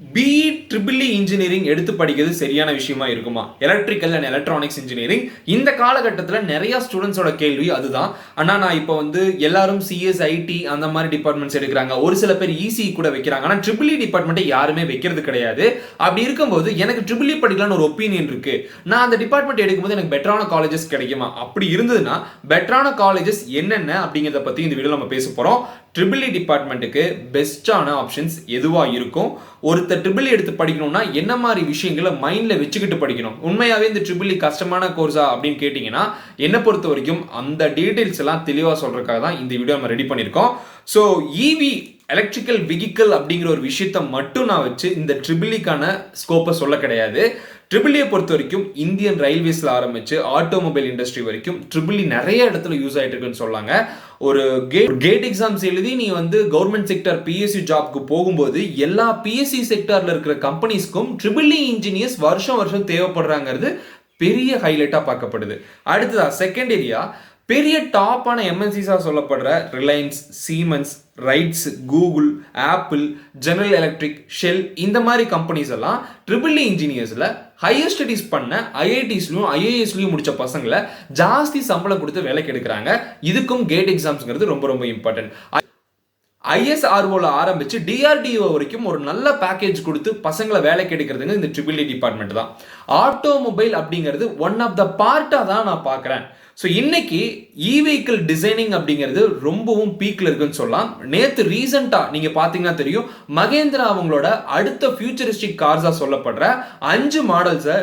BE triple engineering எடுத்து படிக்கிறது சரியான விஷயமா இருக்குமா? எலக்ட்ரிக்கல் அண்ட் எலக்ட்ரானிக்ஸ் இன்ஜினியரிங் இந்த காலகட்டத்தில் நிறைய ஸ்டூடெண்ட்ஸோட கேள்வி அதுதான். ஆனால் நான் இப்போ வந்து எல்லாரும் சிஎஸ் ஐடி அந்த மாதிரி டிபார்ட்மெண்ட்ஸ் எடுக்கிறாங்க. ஒரு சில பேர் இசி கூட வைக்கிறாங்க. ஆனால் ட்ரிபிள் டிபார்ட்மெண்ட்டை யாருமே வைக்கிறது கிடையாது. அப்படி இருக்கும்போது எனக்கு ட்ரிபிள் இ e படிக்கலாம்னு ஒரு ஒப்பீனியன் இருக்கு. நான் அந்த டிபார்ட்மெண்ட் எடுக்கும்போது எனக்கு பெட்டரான காலேஜஸ் கிடைக்குமா? அப்படி இருந்ததுன்னா பெட்டரான காலேஜஸ் என்னென்ன அப்படிங்கிறத பற்றி இந்த வீடியோ நம்ம பேச போகிறோம் ட்ரிபிள் இ டிபார்ட்மெண்ட்டுக்கு பெஸ்ட்டான ஆப்ஷன்ஸ் எதுவாக இருக்கும்? ஒரு ஒருத்தர் ட்ரிபிள் e எடுத்து படிக்கணும்னா என்ன மாதிரி விஷயங்களை மைண்டில் வச்சுக்கிட்டு படிக்கணும்? உண்மையாகவே இந்த ட்ரிபிள் e கஷ்டமான கோர்ஸா அப்படின்னு கேட்டிங்கன்னா என்னை பொறுத்த வரைக்கும் அந்த டீட்டெயில்ஸ் எல்லாம் தெளிவாக சொல்கிறதுக்காக தான் இந்த வீடியோ நம்ம ரெடி பண்ணியிருக்கோம். ஸோ இவி எலக்ட்ரிக்கல் வெஹிக்கிள் அப்படிங்கிற ஒரு விஷயத்த மட்டும் நான் வச்சு இந்த ட்ரிபிளிக்கான e ஸ்கோப்பை சொல்ல கிடையாது. ட்ரிபிளியை e பொறுத்த வரைக்கும் இந்தியன் ரயில்வேஸில் ஆரம்பிச்சு ஆட்டோமொபைல் இண்டஸ்ட்ரி வரைக்கும் ட்ரிபிளி e நிறைய இடத்துல யூஸ் ஆகிட்டு இருக்குன்னு சொல்லாங்க. ஒரு கேட் கேட் எக்ஸாம்ஸ் எழுதி நீ வந்து கவர்மெண்ட் செக்டர் பிஎஸ்சி ஜாப்க்கு போகும்போது எல்லா பிஎஸ்சி செக்டரில் இருக்கிற கம்பெனிஸ்க்கும் ட்ரிபிளி இன்ஜினியர்ஸ் வருஷம் வருஷம் தேவைப்படுறாங்கிறது பெரிய ஹைலைட்டாக பார்க்கப்படுது. அடுத்ததா செகண்ட் ஏரியா பெரிய டாப்பான எம்என்சிஸாக சொல்லப்படுற Reliance Siemens RITES Google Apple General Electric Shell இந்த மாதிரி கம்பெனிஸ் எல்லாம் ட்ரிபிள் இன்ஜினியர்ஸில் ஹையர் ஸ்டடீஸ் பண்ண ஐஐடிஸ்லையும் ஐஏஎஸ்லையும் முடித்த பசங்களை ஜாஸ்தி சம்பளம் கொடுத்து வேலைக்கு எடுக்கிறாங்க. இதுக்கும் கேட் எக்ஸாம்ஸ்ங்கிறது ரொம்ப ரொம்ப இம்பார்ட்டன்ட் ஐஎஸ்ஆர்ஓவில் ஆரம்பித்து டிஆர்டிஓ வரைக்கும் ஒரு நல்ல பேக்கேஜ் கொடுத்து பசங்களை வேலைக்கு எடுக்கிறதுங்க இந்த ட்ரிபிள் டிபார்ட்மெண்ட் e தான். ஆட்டோமொபைல் அப்படிங்கிறது ஒன் ஆஃப் த பார்ட்டாக தான் நான் பார்க்குறேன். ஸோ இன்னைக்கு இ வெஹிக்கிள் டிசைனிங் அப்படிங்கிறது ரொம்பவும் பீக்கில் இருக்குன்னு சொல்லலாம். நேற்று ரீசெண்டாக நீங்கள் பார்த்தீங்கன்னா தெரியும் மகேந்திரா அவங்களோட அடுத்த ஃபியூச்சரிஸ்டிக் கார்ஸாக சொல்லப்படுற அஞ்சு மாடல்ஸை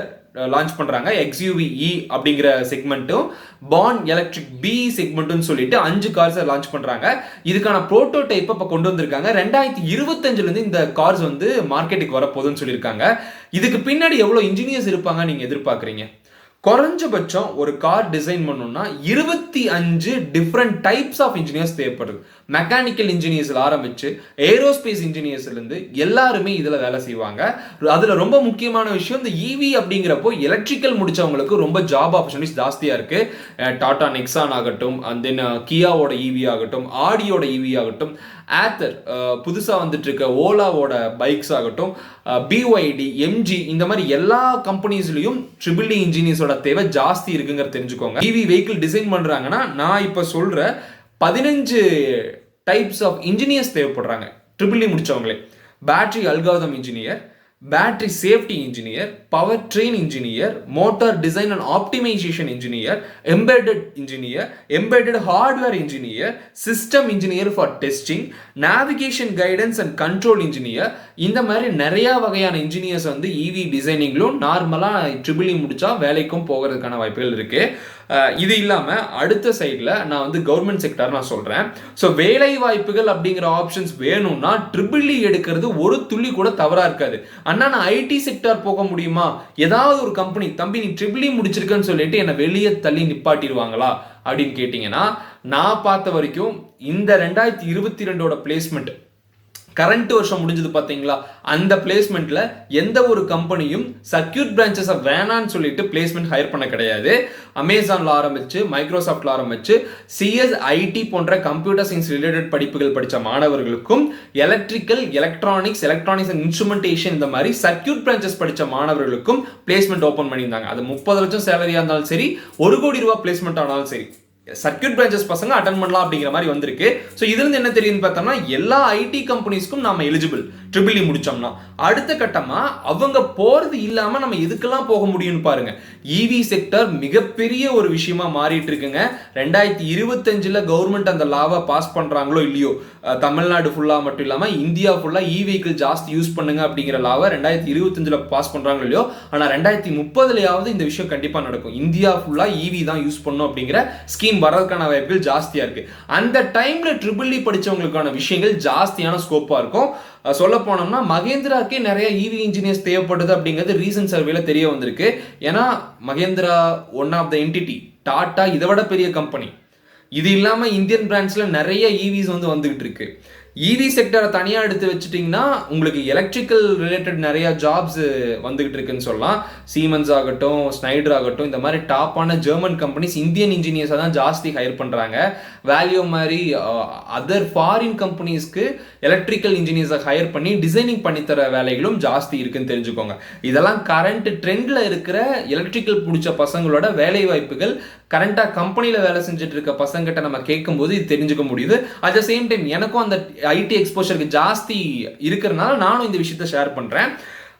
லான்ச் பண்ணுறாங்க எக்ஸ்யூவி இ அப்படிங்கிற செக்மெண்ட்டும் பான் எலக்ட்ரிக் பி செக்மெண்ட்னு சொல்லிட்டு அஞ்சு கார்ஸை லான்ச் பண்ணுறாங்க இதுக்கான ப்ரோட்டோடைப் இப்போ கொண்டு வந்திருக்காங்க. ரெண்டாயிரத்தி இருபத்தஞ்சிலேருந்து இந்த கார்ஸ் வந்து மார்க்கெட்டுக்கு வரப்போகுதுன்னு சொல்லியிருக்காங்க. இதுக்கு பின்னாடி எவ்வளோ இன்ஜினியர்ஸ் இருப்பாங்க நீங்கள் எதிர்பார்க்குறீங்க? குறைஞ்சபட்சம் ஒரு கார் டிசைன் பண்ணணும்னா இருபத்தி அஞ்சு டிஃப்ரெண்ட் டைப்ஸ் ஆஃப் இன்ஜினியர்ஸ் தேவைப்படுது. மெக்கானிக்கல் இன்ஜினியர்ஸில் ஆரம்பித்து ஏரோஸ்பேஸ் இன்ஜினியர்ஸ்லேருந்து எல்லாருமே இதில் வேலை செய்வாங்க. அதில் ரொம்ப முக்கியமான விஷயம் இந்த இவி அப்படிங்கிறப்போ எலக்ட்ரிக்கல் முடித்தவங்களுக்கு ரொம்ப ஜாப் ஆப்பர்ச்சுனிட்டிஸ் ஜாஸ்தியாக இருக்குது டாடா நெக்ஸான் ஆகட்டும் அண்ட் தென் கியாவோட இவி ஆகட்டும் ஆடியோட இவி ஆகட்டும் ஆத்தர் uh, புதுசாக வந்துட்டுருக்க ஓலாவோட பைக்ஸ் ஆகட்டும் uh, பிஒய்டி எம்ஜி இந்த மாதிரி எல்லா கம்பெனிஸ்லையும் ட்ரிபிள் இன்ஜினியர்ஸோட தேவை ஜாஸ்தி இருக்குங்கிற தெரிஞ்சுக்கோங்க. இவி வெஹிக்கிள் டிசைன் பண்ணுறாங்கன்னா நான் இப்போ சொல்கிற பதினஞ்சு டைப்ஸ் ஆஃப் இன்ஜினியர்ஸ் தேவைப்படுறாங்க. Triple முடித்தவங்களே battery algorithm engineer battery safety engineer power train engineer motor design and optimisation engineer embedded engineer embedded hardware engineer system engineer for testing navigation guidance and control engineer இந்த மாதிரி நிறையா வகையான engineers வந்து இவி டிசைனிங்லும் நார்மலாக triple E முடித்தா வேலைக்கும் போகிறதுக்கான வாய்ப்புகள் இருக்குது இது இல்லாமல் அடுத்த சைடில் நான் வந்து கவர்மெண்ட் செக்டர் நான் சொல்கிறேன் ஸோ வேலை வாய்ப்புகள் அப்படிங்கிற ஆப்ஷன்ஸ் வேணும்னா ட்ரிபிள் e எடுக்கிறது ஒரு துள்ளி கூட தவறாக இருக்காது. அண்ணா நான் ஐடி செக்டர் போக முடியுமா? ஏதாவது ஒரு கம்பெனி தம்பி நீ ட்ரிபிள் e முடிச்சிருக்கன்னு சொல்லிட்டு என்னை வெளியே தள்ளி நிப்பாட்டிடுவாங்களா? அப்படின்னு கேட்டிங்கன்னா நான் பார்த்த வரைக்கும் இந்த ரெண்டாயிரத்தி இருபத்தி ரெண்டோட பிளேஸ்மெண்ட் கரண்ட் வருஷம் முடிஞ்சது பார்த்தீங்களா அந்த பிளேஸ்மெண்ட்ல எந்த ஒரு கம்பெனியும் சர்க்கியூட் பிரான்ச்சஸை வேணான்னு சொல்லிட்டு பிளேஸ்மெண்ட் ஹையர் பண்ண கிடையாது. அமேசான்ல ஆரம்பிச்சு மைக்ரோசாஃப்ட்ல ஆரம்பிச்சு சிஎஸ் ஐடி போன்ற கம்ப்யூட்டர் சயின்ஸ் ரிலேட்டட் படிப்புகள் படித்த மாணவர்களுக்கும் electrical electronics electronics and instrumentation இந்த மாதிரி சர்க்கியூட் பிரான்ச்சஸ் படித்த மாணவர்களுக்கும் பிளேஸ்மெண்ட் ஓப்பன் பண்ணியிருந்தாங்க. அது முப்பது லட்சம் சேலரியா இருந்தாலும் சரி ஒரு கோடி ரூபா பிளேஸ்மெண்ட் ஆனாலும் சரி. சர்க்கியூட் பிரான்ச்சஸ் பசங்க அட்டன் பண்ணலாம் அப்படிங்கிற மாதிரி வந்திருக்கு. ஸோ இதுலேருந்து என்ன தெரியுதுன்னு பார்த்தோம்னா எல்லா ஐடி கம்பெனிஸ்க்கும் நம்ம எலிஜிபிள் ட்ரிபிள் இ முடிச்சோம்னா. அடுத்த கட்டமாக அவங்க போகிறது இல்லாமல் நம்ம எதுக்கெல்லாம் போக முடியும்னு பாருங்க. இவி செக்டர் மிகப்பெரிய ஒரு விஷயமா மாறிட்டு இருக்குங்க ரெண்டாயிரத்தி இருபத்தஞ்சில் கவர்மெண்ட் அந்த லாவை பாஸ் பண்ணுறாங்களோ இல்லையோ தமிழ்நாடு ஃபுல்லாக மட்டும் இல்லாமல் இந்தியா ஃபுல்லாக இ வெஹிக்கிள் ஜாஸ்தி யூஸ் பண்ணுங்க அப்படிங்கிற லாவை ரெண்டாயிரத்தி இருபத்தஞ்சில் பாஸ் பண்ணுறாங்களோ இல்லையோ ஆனால் ரெண்டாயிரத்தி முப்பதுலையாவது இந்த விஷயம் கண்டிப்பாக நடக்கும். இந்தியா ஃபுல்லாக இவி தான் யூஸ் பண்ணும் அப்படிங்கிற ஸ்கீம் வரதுக்கான வாய்ப்புகள் ஜாஸ்தியா இருக்கு. அந்த டைம்ல ட்ரிபிள் இ படிச்சவங்களுக்கான விஷயங்கள் ஜாஸ்தியான ஸ்கோப்பாக இருக்கும். சொல்ல போனோம்னா மகேந்திராக்கே நிறைய இவி இன்ஜினியர்ஸ் தேவைப்படுது அப்படிங்கிறது ரீசன்ட் சர்வேல தெரிய வந்திருக்கு. ஏன்னா Mahindra one of the entity Tata இதை விட பெரிய கம்பெனி இது இல்லாமல் இந்தியன் பிராண்ட்ஸில் நிறைய e இவிஸ் வந்து வந்துகிட்டு இருக்கு. இவி செக்டரை தனியாக எடுத்து வச்சுட்டிங்கன்னா உங்களுக்கு எலக்ட்ரிக்கல் ரிலேட்டட் நிறையா ஜாப்ஸ் வந்துகிட்டு இருக்குன்னு சொல்லலாம். சீமன்ஸ் ஆகட்டும் ஸ்னைடர் ஆகட்டும் இந்த மாதிரி டாப்பான ஜெர்மன் கம்பெனிஸ் இந்தியன் இன்ஜினியர்ஸை தான் ஜாஸ்தி ஹையர் பண்ணுறாங்க வேல்யூ மாதிரி அதர் ஃபாரின் கம்பெனிஸ்க்கு எலக்ட்ரிக்கல் இன்ஜினியர்ஸை ஹையர் பண்ணி டிசைனிங் பண்ணித்தர வேலைகளும் ஜாஸ்தி இருக்குன்னு தெரிஞ்சுக்கோங்க. இதெல்லாம் கரண்ட் ட்ரெண்டில் இருக்கிற எலக்ட்ரிக்கல் பிடிச்ச பசங்களோட வேலை வாய்ப்புகள் கரண்ட்டாக கம்பெனியில் வேலை செஞ்சுட்டு இருக்க பசங்கிட்ட நம்ம கேட்கும்போது இது தெரிஞ்சுக்க முடியுது. அட் த சேம் டைம் எனக்கும் அந்த ஐடி எக்ஸ்போஷருக்கு ஜாஸ்தி இருக்கிறனால நானும் இந்த விஷயத்த ஷேர் பண்ணுறேன்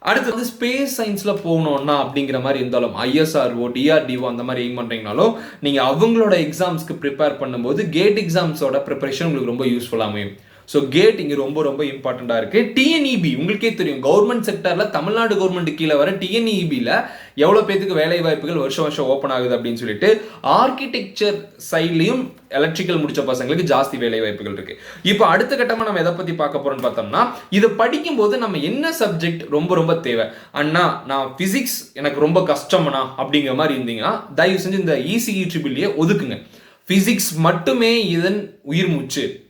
அடுத்து வந்து ஸ்பேஸ் சயின்ஸில் போகணுன்னா அப்படிங்கிற மாதிரி இருந்தாலும் ஐஎஸ்ஆர்ஓ டிஆர்டிஓ அந்த மாதிரி எய்ம் பண்ணுறீங்கனாலும் நீங்கள் அவங்களோட எக்ஸாம்ஸ்க்கு ப்ரிப்பேர் பண்ணும்போது கேட் எக்ஸாம்ஸோட ப்ரிப்பரேஷன் உங்களுக்கு ரொம்ப யூஸ்ஃபுல்லாக அமையும். ஸோ கேட் இங்கே ரொம்ப ரொம்ப இம்பார்ட்டண்ட்டாக இருக்குது டிஎன்இபி உங்களுக்கே தெரியும். கவர்மெண்ட் செக்டரில் தமிழ்நாடு கவர்மெண்ட் கீழே வர டிஎன்இபியில் எவ்வளோ பேத்துக்கு வேலை வாய்ப்புகள் வருஷம் வருஷம் ஓப்பன் ஆகுது அப்படின்னு சொல்லிட்டு ஆர்கிடெக்சர் சைட்லையும் எலக்ட்ரிக்கல் முடிச்ச பசங்களுக்கு ஜாஸ்தி வேலை வாய்ப்புகள் இருக்கு. இப்போ அடுத்த கட்டமாக நம்ம எதை பற்றி பார்க்க போறோம்னு பார்த்தோம்னா இதை படிக்கும்போது நம்ம என்ன சப்ஜெக்ட் ரொம்ப ரொம்ப தேவை? அண்ணா நான் ஃபிசிக்ஸ் எனக்கு ரொம்ப கஷ்டம்னா அப்படிங்கிற மாதிரி இருந்தீங்கன்னா தயவு செஞ்சு இந்த இசிஇ ட்ரிபிள்ஏ ஒதுக்குங்க. ஃபிசிக்ஸ் மட்டுமே இதன் உயிர் மூச்சு.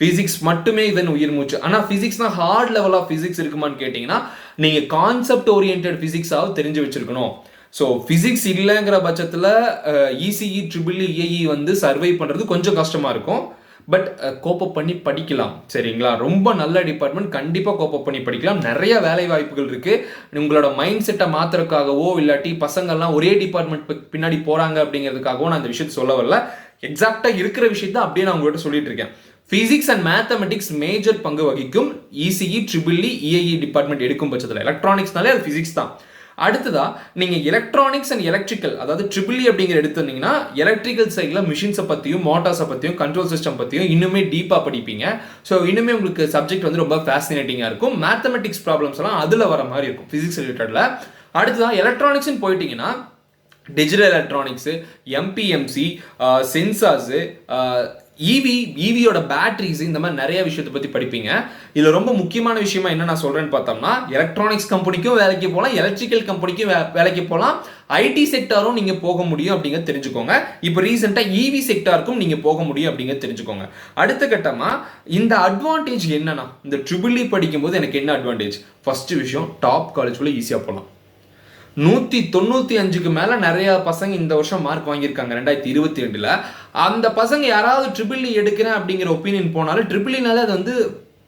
ஃபிசிக்ஸ் மட்டுமே இதன் உயிர் மூச்சு. ஆனால் ஃபிசிக்ஸ்னா ஹார்ட் லெவல் ஆஃப் ஃபிசிக்ஸ் இருக்குமான்னு கேட்டிங்கன்னா நீங்கள் கான்செப்ட் ஓரியன்ட் ஃபிசிக்ஸாவது தெரிஞ்சு வச்சிருக்கணும். ஸோ ஃபிசிக்ஸ் இல்லைங்கிற பட்சத்தில் இசிஇ ட்ரிபிள் ஏஇ வந்து சர்வை பண்ணுறது கொஞ்சம் கஷ்டமாக இருக்கும். பட் கோப்பப் பண்ணி படிக்கலாம். சரிங்களா? ரொம்ப நல்ல டிபார்ட்மெண்ட் கண்டிப்பாக கோப்பப் பண்ணி படிக்கலாம். நிறைய வேலை வாய்ப்புகள் இருக்குது உங்களோட மைண்ட் செட்டை மாத்துறதுக்காகவோ இல்லாட்டி பசங்கள்லாம் ஒரே டிபார்ட்மெண்ட் பின்னாடி போகிறாங்க அப்படிங்கிறதுக்காகவோ நான் அந்த விஷயத்தை சொல்ல வரல. எக்ஸாக்டாக இருக்கிற விஷயத்த அப்படியே நான் உங்கள்கிட்ட சொல்லிட்டு இருக்கேன். ஃபிசிக்ஸ் அண்ட் மேத்தமெட்டிக்ஸ் மேஜர் பங்கு வகிக்கும் இசிஇ ட்ரிபிள் இஏஇ டிபார்ட்மெண்ட் எடுக்கும் பட்சத்தில். எலக்ட்ரானிக்ஸ்னாலே அது ஃபிசிக்ஸ் தான். அடுத்ததா நீங்கள் எலக்ட்ரானிக்ஸ் அண்ட் எலக்ட்ரிக்கல் அதாவது ட்ரிபிள் அப்படிங்கிற எடுத்துருந்தீங்கன்னா எலக்ட்ரிக்கல் சைடில் மிஷின்ஸை பற்றியும் மோட்டார்ஸை பற்றியும் கண்ட்ரோல் சிஸ்டம் பற்றியும் இன்னுமே டீப்பாக படிப்பீங்க. ஸோ இன்னுமே உங்களுக்கு சப்ஜெக்ட் வந்து ரொம்ப ஃபேசினேட்டிங்காக இருக்கும். மேத்தமெட்டிக்ஸ் ப்ராப்ளம்ஸ் எல்லாம் அதில் வர மாதிரி இருக்கும் ஃபிசிக்ஸ் ரிலேட்டடில் அடுத்ததான் எலக்ட்ரானிக்ஸ்னு போயிட்டீங்கன்னா digital electronics MBMC sensors EV ஈவியோட batteries இந்த மாதிரி நிறைய விஷயத்தை பற்றி படிப்பீங்க. இதில் ரொம்ப முக்கியமான விஷயமா என்ன நான் சொல்கிறேன்னு பார்த்தோம்னா எலக்ட்ரானிக்ஸ் கம்பெனிக்கும் வேலைக்கு போகலாம் எலக்ட்ரிக்கல் கம்பெனிக்கும் வே வேலைக்கு போகலாம். ஐடி செக்டாரும் நீங்கள் போக முடியும் அப்படிங்க தெரிஞ்சுக்கோங்க. இப்போ ரீசெண்டாக ஈவி செக்டாருக்கும் நீங்கள் போக முடியும் அப்படிங்க தெரிஞ்சுக்கோங்க. அடுத்த கட்டமாக இந்த அட்வான்டேஜ் என்னன்னா இந்த ட்ரிபிள் இ e படிக்கும்போது எனக்கு என்ன அட்வான்டேஜ் ஃபஸ்ட்டு விஷயம் டாப் காலேஜ்குள்ளே ஈஸியாக போகலாம். நூற்றி தொண்ணூற்றி அஞ்சுக்கு மேலே நிறையா பசங்க இந்த வருஷம் மார்க் வாங்கியிருக்காங்க ரெண்டாயிரத்தி இருபத்தி ரெண்டில். அந்த பசங்க யாராவது ட்ரிபிள் இ e எடுக்கிறேன் அப்படிங்கிற ஒப்பீனியன் போனாலும் ட்ரிபிள் e அது வந்து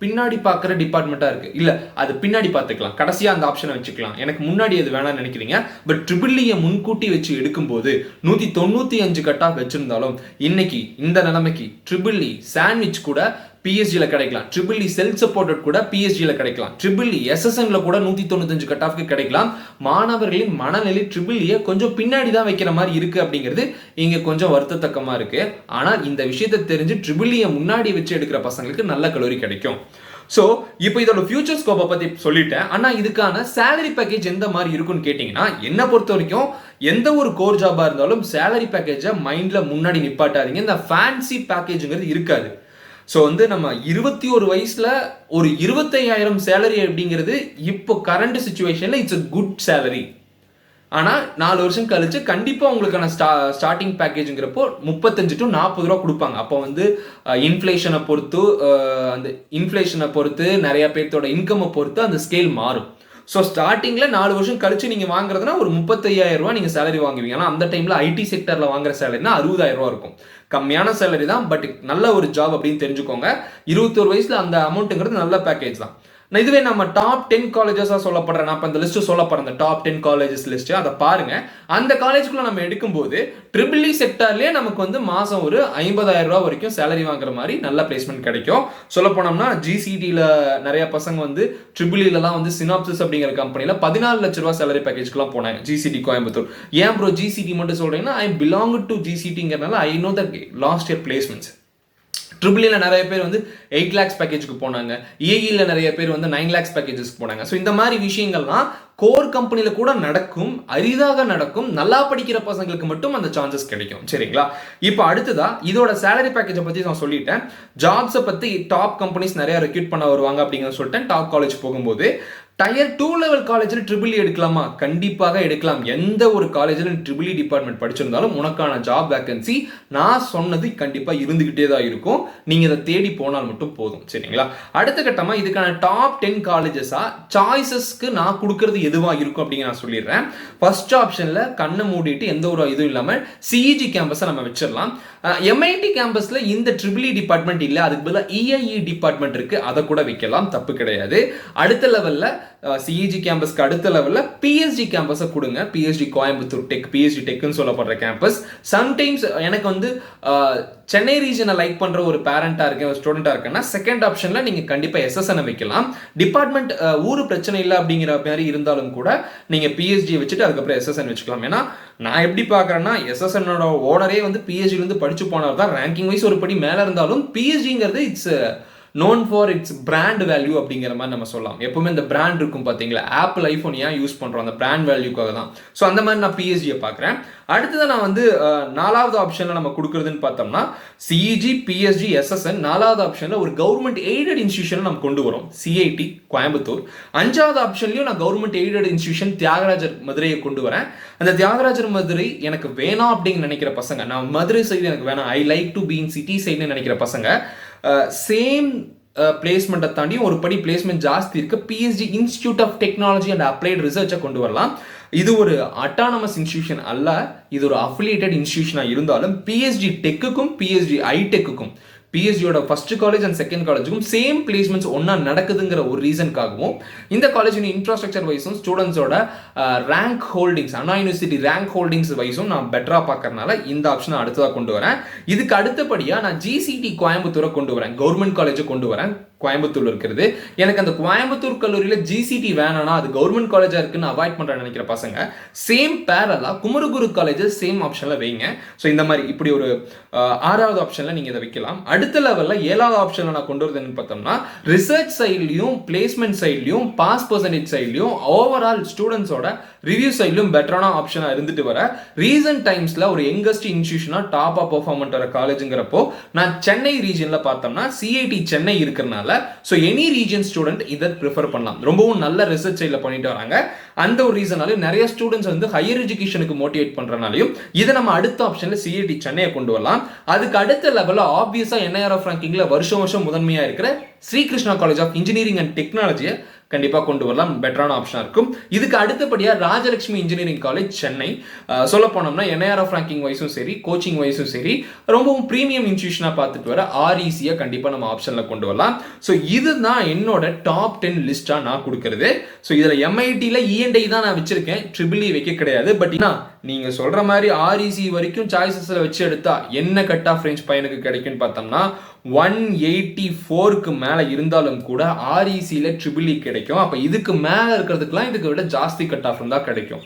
பின்னாடி பார்க்குற டிபார்ட்மெண்ட்டாக இருக்குது இல்லை அது பின்னாடி பார்த்துக்கலாம். கடைசியாக அந்த ஆப்ஷனை வச்சுக்கலாம். எனக்கு முன்னாடி அது வேணாம்னு நினைக்கிறீங்க. பட் ட்ரிபிள் இயை முன்கூட்டி வச்சு எடுக்கும்போது நூற்றி தொண்ணூற்றி அஞ்சு கட்டாக வச்சுருந்தாலும் இன்னைக்கு இந்த நிலைமைக்கு ட்ரிபிள் இ சாண்ட்விச் கூட பிஎஸ்ஜியில் கிடைக்கலாம். ட்ரிபிள் இ செல்ஃப் சப்போர்ட்டட் கூட பிஎஸ்ஜியில் கிடைக்கலாம். ட்ரிபிள் இ எஸ்எஸ்என்ல கூட நூற்றி தொண்ணூத்தஞ்சு கட் ஆஃப்க்கு கிடைக்கலாம். மாணவர்களின் மனநிலை ட்ரிபிள் இயை e கொஞ்சம் பின்னாடி தான் வைக்கிற மாதிரி இருக்கு அப்படிங்கிறது இங்கே கொஞ்சம் வருத்தத்தக்கமாக இருக்கு. ஆனால் இந்த விஷயத்தை தெரிஞ்சு ட்ரிபிள் இயை e முன்னாடி வச்சு எடுக்கிற பசங்களுக்கு நல்ல கலோரி கிடைக்கும். ஸோ இப்போ இதோட ஃபியூச்சர் ஸ்கோப்பை பற்றி சொல்லிட்டேன். ஆனால் இதுக்கான சேலரி பேக்கேஜ் எந்த மாதிரி இருக்குன்னு கேட்டிங்கன்னா என்னை பொறுத்த வரைக்கும் எந்த ஒரு கோர் ஜாபாக இருந்தாலும் சேலரி பேக்கேஜை மைண்டில் முன்னாடி நிப்பாட்டாதீங்க. இந்த ஃபேன்சி பேக்கேஜுங்கிறது இருக்காது. ஸோ வந்து நம்ம இருபத்தி ஒரு வயசில் ஒரு இருபத்தையாயிரம் சேலரி அப்படிங்கிறது இப்போ கரண்ட் சுச்சுவேஷனில் இட்ஸ் அ குட் சேலரி ஆனால் நாலு வருஷம் கழிச்சு கண்டிப்பாக உங்களுக்கான ஸ்டா ஸ்டார்டிங் பேக்கேஜுங்கிறப்போ முப்பத்தஞ்சு டு நாற்பது ரூபா கொடுப்பாங்க. அப்போ வந்து இன்ஃப்ளேஷனை பொறுத்து அந்த இன்ஃப்ளேஷனை பொறுத்து நிறைய பேர்த்தோட இன்கம்மை பொறுத்து அந்த ஸ்கேல் மாறும். ஸோ ஸ்டார்டிங்கில் நாலு வருஷம் கழிச்சு நீங்கள் வாங்குறதுனா ஒரு முப்பத்தையாயிரம் ரூபா நீங்கள் சேலரி வாங்குவீங்க. ஆனால் அந்த டைமில் ஐடி செக்டரில் வாங்குற சேலரினா அறுபதாயிரம் ரூபா இருக்கும். கம்மியான சேலரி தான் பட் நல்ல ஒரு ஜாப் அப்படின்னு தெரிஞ்சுக்கோங்க. இருபத்தோரு வயசில் அந்த அமௌண்ட்டுங்கிறது நல்ல பேக்கேஜ் தான். இதுவே நம்ம டாப் டென் காலேஜஸாக சொல்லப்படுறேன். நான் இப்போ இந்த லிஸ்ட்டு சொல்லப்படுறேன். அந்த டாப் டென் காலேஜஸ் லிஸ்ட்டு அதை பாருங்கள் அந்த காலேஜ்குள்ளே நம்ம எடுக்கும்போது ட்ரிபிள் இ செக்டார்லேயே நமக்கு வந்து மாதம் ஒரு ஐம்பதாயிரம் ரூபா வரைக்கும் சேலரி வாங்குற மாதிரி நல்ல பிளேஸ்மெண்ட் கிடைக்கும். சொல்ல போனோம்னா ஜிசிடியில் நிறைய பசங்க வந்து ட்ரிபிள் e இலலாம் வந்து சினாப்சிஸ் அப்படிங்கிற கம்பெனியில் பதினாலு லட்ச ரூபா சேலரி பேக்கேஜ்க்குலாம் போனாங்க ஜிசிடி கோயம்புத்தூர். ஏன் ப்ரோ ஜிசிடி மட்டும் சொல்கிறீங்கன்னா I belong to ஜிசிடிங்கிறனால I know the last year placements ட்ரிபிளில் நிறைய பேர் வந்து எயிட் லேக்ஸ் பேக்கேஜுக்கு போனாங்க. ஏஇயில் நிறைய பேர் வந்து நைன் லேக்ஸ் பேக்கேஜஸ்க்கு போனாங்க. ஸோ இந்த மாதிரி விஷயங்கள்லாம் கோர் கம்பெனியில் கூட நடக்கும் அரிதாக நடக்கும் நல்லா படிக்கிற பசங்களுக்கு மட்டும் அந்த சான்சஸ் கிடைக்கும். சரிங்களா? இப்போ அடுத்ததா இதோட சேலரி பேக்கேஜை பற்றி நான் சொல்லிட்டேன். ஜாப்ஸை பற்றி டாப் கம்பெனிஸ் நிறைய ரெக்யூட் பண்ண வருவாங்க அப்படிங்கிறத சொல்லிட்டேன். டாப் காலேஜ் போகும்போது. டயர் டூ லெவல் காலேஜில் ட்ரிபிள் எடுக்கலாமா? கண்டிப்பாக எடுக்கலாம். எந்த ஒரு காலேஜில் ட்ரிபிள் டிபார்ட்மெண்ட் படிச்சிருந்தாலும் உனக்கான ஜாப் வேகன்சி நான் சொன்னது கண்டிப்பாக இருந்துக்கிட்டே தான் இருக்கும். நீங்கள் இதை தேடி போனால் மட்டும் போதும். சரிங்களா? அடுத்த கட்டமாக இதுக்கான டாப் டென் காலேஜஸாக சாய்ஸஸ்க்கு நான் கொடுக்கறது எதுவாக இருக்கும் அப்படிங்க நான் சொல்லிடுறேன். ஃபர்ஸ்ட் ஆப்ஷனில் கண்ணை மூடிட்டு எந்த ஒரு இதுவும் இல்லாமல் சிஇஜி கேம்பஸை நம்ம வச்சிடலாம். எம்ஐடி கேம்பஸில் இந்த ட்ரிபிள் டிபார்ட்மெண்ட் இல்லை அதுக்கு பதிலாக இஐஇ டிபார்ட்மெண்ட் இருக்குது அதை கூட வைக்கலாம் தப்பு கிடையாது. அடுத்த லெவலில் சிஇஜி கேம்பஸ்க்கு அடுத்த லெவலில் பிஎஸ்டி கேம்பஸை கொடுங்க. பிஎஸ்டி கோயம்புத்தூர் டெக் பிஎஸ்டி டெக்குன்னு சொல்லப்படுற கேம்பஸ் சம்டைம்ஸ் எனக்கு வந்து சென்னை ரீஜனை லைக் பண்ணுற ஒரு பேரண்ட்டாக இருக்கேன் ஒரு ஸ்டூடெண்ட்டாக இருக்கேன்னா செகண்ட் ஆப்ஷனில் நீங்கள் கண்டிப்பாக எஸ்எஸ்என் வைக்கலாம். டிபார்ட்மெண்ட் ஊர் பிரச்சனை இல்லை அப்படிங்கிற மாதிரி இருந்தாலும் கூட நீங்கள் பிஎஸ்ஜி வச்சுட்டு அதுக்கப்புறம் எஸ்எஸ்என் வச்சுக்கலாம். ஏன்னா நான் எப்படி பார்க்குறேன்னா எஸ்எஸ்என்னோட ஓனரே வந்து பிஎஸ்ஜிலேருந்து படிச்சு போனவர் தான். ரேங்கிங் வைஸ் ஒரு படி மேலே இருந்தாலும் பிஹெச்டிங்கிறது it's known for its brand value அப்படிங்கிற மாதிரி நம்ம சொல்லலாம். எப்பவுமே இந்த பிராண்ட் இருக்கும் பார்த்தீங்களா ஆப்பிள் ஐஃபோன் ஏன் யூஸ் பண்ணுறோம் அந்த பிராண்ட் வேல்யூக்காக தான். ஸோ அந்த மாதிரி நான் பிஎஸ்ஜியை பார்க்குறேன். அடுத்தது நான் வந்து நாலாவது ஆப்ஷனில் நம்ம கொடுக்குறதுன்னு பார்த்தோம்னா சிஇஜி பிஎஸ்ஜி எஸ்எஸ்என் நாலாவது ஆப்ஷனில் ஒரு கவர்மெண்ட் எய்டட் இன்ஸ்டியூஷனை நம்ம கொண்டு வரோம். சிஐடி கோயம்புத்தூர். அஞ்சாவது ஆப்ஷன்லையும் நான் கவர்மெண்ட் எய்டட் இன்ஸ்டியூஷன் தியாகராஜர் மதுரையை கொண்டு வரேன். அந்த தியாகராஜர் மதுரை எனக்கு வேணாம் அப்படின்னு நினைக்கிற பசங்க நான் மதுரை சைடு எனக்கு வேணாம். I like to be in city சைடுன்னு நினைக்கிற பசங்க Uh, சேம் பிளேஸ்மெண்ட்டை uh, தாண்டி ஒரு படி பிளேஸ்மெண்ட் ஜாஸ்தி இருக்கு. PSG institute of technology and applied ரிசர்ச்சை கொண்டு வரலாம். இது ஒரு அட்டானமஸ் இன்ஸ்டியூஷன் அல்ல. இது ஒரு அஃபிலியேட்டட் இன்ஸ்டியூஷனாக இருந்தாலும் பிஎஸ்ஜி டெக்குக்கும் பிஎஸ்ஜி ஐடெக்குக்கும் பிஎஸ்சியோட ஃபஸ்ட்டு காலேஜ் அண்ட் செகண்ட் காலேஜுக்கும் சேம் பிளேஸ்மெண்ட்ஸ் ஒன்றா நடக்குதுங்கிற ஒரு ரீசனுக்காகவும் இந்த காலேஜின் இன்ஃப்ராஸ்ட்ரக்சர் வைஸும் ஸ்டூடெண்ட்ஸோட rank holdings Anna university rank holdings வைஸும் நான் பெட்டராக பார்க்கறனால இந்த ஆப்ஷனை அடுத்ததாக கொண்டு வரேன். இதுக்கு அடுத்தபடியாக நான் ஜிசிடி கோயம்புத்தூரை கொண்டு வரேன். கவர்மெண்ட் காலேஜை கொண்டு வரேன். கோயம்புத்தூர்ல இருக்கிறது. எனக்கு அந்த கோயம்புத்தூர் கல்லூரியில ஜிசிடி வேணாம்னா அது கவர்மெண்ட் காலேஜா இருக்குன்னு அவாய்ட் பண்றேன்னு நினைக்கிற பசங்க சேம் பேரலா குமரகுரு காலேஜ் சேம் ஆப்ஷன்ல வைங்க. ஸோ இந்த மாதிரி இப்படி ஒரு ஆறாவது ஆப்ஷன்ல நீங்க இதை வைக்கலாம். அடுத்த லெவல்ல ஏழாவது ஆப்ஷன்ல நான் கொண்டு வரதுன்னு பார்த்தோம்னா ரிசர்ச் சைட்லயும் பிளேஸ்மெண்ட் சைட்லயும் பாஸ் பர்சன்டேஜ் சைட்லயும் ஓவரால் ஸ்டூடெண்ட்ஸோட ரிவ்யூ சைட்லயும் பெட்டரான ஆப்ஷனா இருந்துட்டு வர ரீசன்ட் டைம்ஸ்ல ஒரு யங்கஸ்ட் இன்ஸ்டியூஷனா டாப்பாக பர்ஃபார்மெண்ட் வர காலேஜுங்கிறப்போ நான் சென்னை ரீஜன்ல பார்த்தோம்னா சிஐடி சென்னை இருக்கிறனால ஸோ எனி ரீஜன் ஸ்டூடெண்ட் இதை ப்ரிஃபர் பண்ணலாம். ரொம்பவும் நல்ல ரிசர்ச் சைடில் பண்ணிட்டு வராங்க. அந்த ஒரு ரீசனாலையும் நிறைய ஸ்டூடெண்ட்ஸ் வந்து ஹையர் எஜுகேஷனுக்கு மோட்டிவேட் பண்றனாலையும் இதை நம்ம அடுத்த ஆப்ஷன்ல சிஐடி சென்னையை கொண்டு வரலாம். அதுக்கு அடுத்த லெவலில் ஆப்வியஸா என்ஐஆர்எஃப் ரேங்கிங்கில் வருஷம் வருஷம் முதன்மையாக இருக்கிற Sri Krishna college of engineering and டெக்னாலஜியை கண்டிப்பாக கொண்டு வரலாம். பெட்டரான ஆப்ஷனாக இருக்கும். இதுக்கு அடுத்தபடியாக ராஜலட்சுமி இன்ஜினியரிங் காலேஜ் சென்னை. சொல்ல போனோம்னா என்ஐஆர்எஃப் ரேங்கிங் வைஸும் சரி கோச்சிங் வைஸும் சரி ரொம்பவும் ப்ரீமியம் இன்ஸ்டியூஷனாக பார்த்துட்டு வர ஆர்இசியை கண்டிப்பாக நம்ம ஆப்ஷனில் கொண்டு வரலாம். ஸோ இதுதான் என்னோட டாப் டென் லிஸ்ட்டாக நான் கொடுக்குறது. ஸோ இதில் எம்ஐடியில் இஎன்ஐ e தான் நான் வச்சிருக்கேன். ட்ரிபிள் இ e வைக்க கிடையாது. பட் நீங்கள் சொல்கிற மாதிரி ஆர்இசி வரைக்கும் சாய்ஸஸில் வச்சு எடுத்தா என்ன கட் ஆஃப் ரேஞ்ச் பையனுக்கு கிடைக்கும்னு பார்த்தோம்னா ஒன் எயிட்டி ஃபோருக்கு மேலே இருந்தாலும் கூட ஆர்இசியில் ட்ரிபிள் e கிடைக்கும். அப்போ இதுக்கு மேலே இருக்கிறதுக்குலாம் இதுக்கு விட ஜாஸ்தி கட் ஆஃப் இருந்தால் கிடைக்கும்.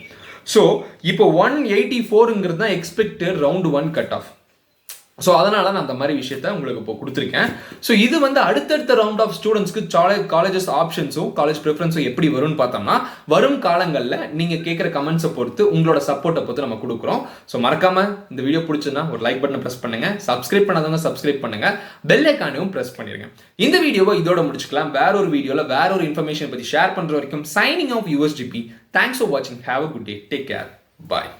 ஸோ இப்போ ஒன் எயிட்டி ஃபோருங்கிறது தான் expected round one cut off so அதனால நான் அந்த மாதிரி விஷயத்த உங்களுக்கு இப்போ கொடுத்துருக்கேன். ஸோ இது வந்து அடுத்தடுத்த ரவுண்ட் ஆஃப் ஸ்டூடெண்ட்ஸ்க்கு காலேஜ் காலேஜஸ் ஆப்ஷன்ஸும் காலேஜ் ப்ரிஃபரன்ஸும் எப்படி வரும்னு பார்த்தோம்னா வரும் காலங்களில் நீங்கள் கேட்குற கமெண்ட்ஸை பொறுத்து உங்களோட சப்போர்ட்டை பொறுத்து நம்ம கொடுக்குறோம். ஸோ மறக்காமல் இந்த வீடியோ பிடிச்சதுன்னா ஒரு லைக் பட்டனை ப்ரெஸ் பண்ணுங்கள் சப்ஸ்கிரைப் பண்ணாதவங்க சப்ஸ்கிரைப் பண்ணுங்க. பெல் ஐக்கானையும் ப்ரெஸ் பண்ணிடுங்க இந்த வீடியோவை இதோட முடிச்சுக்கலாம். வேற ஒரு வீடியோவில் வேற ஒரு இன்ஃபர்மேஷன் பற்றி ஷேர் பண்ணுற வரைக்கும் signing off USTP thanks for வாட்சிங் have a good day take care bye